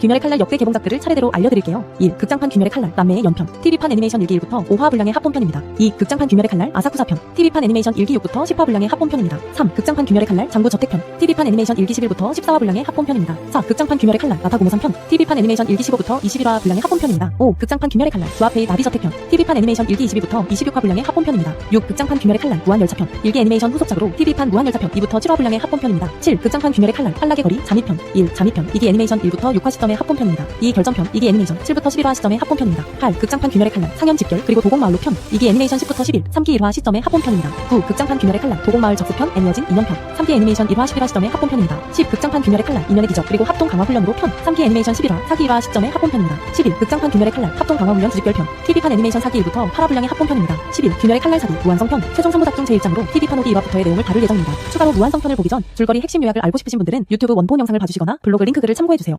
귀멸의 칼날 역대 개봉작들을 차례대로 알려드릴게요. 1. 극장판 귀멸의 칼날 남매의 연편 TV판 애니메이션 1기 1부터 5화 분량의 합본편입니다. 2. 극장판 귀멸의 칼날 아사쿠사편 TV판 애니메이션 1기 6부터 10화 분량의 합본편입니다. 3. 극장판 귀멸의 칼날 장부 저택편 TV판 애니메이션 1기 11부터 14화 분량의 합본편입니다. 4. 극장판 귀멸의 칼날 나타고모산편 TV판 애니메이션 1기 15부터 21화 분량의 합본편입니다. 5. 극장판 귀멸의 칼날 주아페이 나비 저택편 TV판 애니메이션 1기 22부터 26화 분량의 합본편입니다. 6. 극장판 귀멸의 칼날 무한열차편 1기 애니메이션 후속작으로 TV판 무한열차편 2부터 7화 분량의 합본편입니다. 7. 극장판 귀멸의 칼날 탈락의 거리 잠입편 1. 잠입편 2기 애니메이션 1부터 6화 시점 의 합본편입니다. 2. 결정편 2기 애니메이션 7부터 11화 시점의 합본편입니다. 8. 극장판 귀멸의 칼날 상현 집결 그리고 도곡마을로 편 2기 애니메이션 10부터 11 3기 1화 시점의 합본편입니다. 9. 극장판 귀멸의 칼날 도곡마을 적수편 애니어진 2년편 3기 애니메이션 1화 11화 시점의 합본편입니다. 10. 극장판 귀멸의 칼날 인연의 기적 그리고 합동 강화 훈련으로 편 3기 애니메이션 11화 4기 1화 시점의 합본편입니다. 11. 극장판 귀멸의 칼날 합동 강화 훈련 두집별편 TV판 애니메이션 4기 1부터 8화 분량의 합본편입니다. 11. 귀멸의 칼날 사기 무한성편 최종 3부 작 중 제1장으로 TV판 5기 1화부터의 내용을 다룰 예정입니다. 추가로 무한성편을 보기 전 줄거리 핵심 요약을 알고 싶으신 분들은 유튜브 원본 영상을 봐주시거나 블로그 링크 글을 참고해주세요.